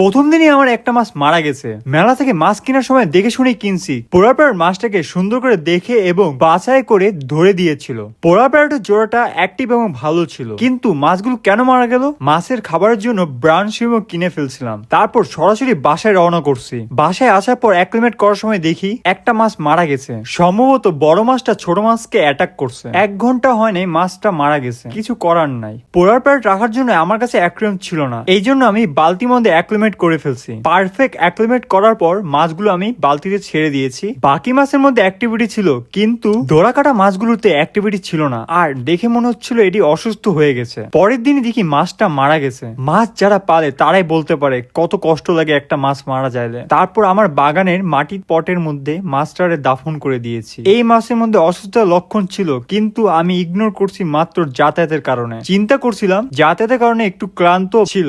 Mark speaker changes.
Speaker 1: প্রথম দিনই আমার একটা মাছ মারা গেছে। মেলা থেকে মাছ কেনার সময় দেখে শুনে কিনছি। পোড়া পেয়ার মাছটাকে সুন্দর করে দেখে এবং বাছাই করে ধরে দিয়েছিল। পোড়া পেয়ারটার জোড়াটা অ্যাক্টিভ এবং ভালো ছিল। কিন্তু মাছগুলো কেন মারা গেল? মাছের খাবারের জন্য ব্রাউন শিমও কিনে ফেলছিলাম। তারপর সরাসরি বাসায় রওনা করছি। বাসায় আসার পর অ্যাক্লিমেট করার সময় দেখি একটা মাছ মারা গেছে। সম্ভবত বড় মাছটা ছোট মাছকে অ্যাটাক করছে। এক ঘণ্টা হয় নাই মাছটা মারা গেছে। কিছু করার নাই। পোড়ার প্যারেট রাখার জন্য আমার কাছে অ্যাক্রিয়াম ছিল না। এই জন্য আমি বালতির মধ্যে অ্যাক্লিমেট করে ফেলছি। পারফেক্ট অ্যাক্লিমেট করার পর মাছগুলো আমি বালতিতে ছেড়ে দিয়েছি। বাকি মাছের মধ্যে অ্যাক্টিভিটি ছিল, কিন্তু দোড়া কাটা মাছগুলোতে অ্যাক্টিভিটি ছিল না। আর দেখে মনে হচ্ছিল এটি অসুস্থ হয়ে গেছে। পরের দিনই দেখি মাছটা মারা গেছে। মাছ যারা পালে তারাই বলতে পারে, কত কষ্ট লাগে একটা মাছ মারা যাইলে। তারপর আমার বাগানের মাটির পটের মধ্যে মাছটারে দাফন করে দিয়েছি। এই মাছের মধ্যে অসুস্থতার লক্ষণ ছিল, কিন্তু আমি ইগনোর করছি মাত্র যাতায়াতের কারণে। চিন্তা করছিলাম, যাতায়াতের কারণে একটু ক্লান্ত ছিল।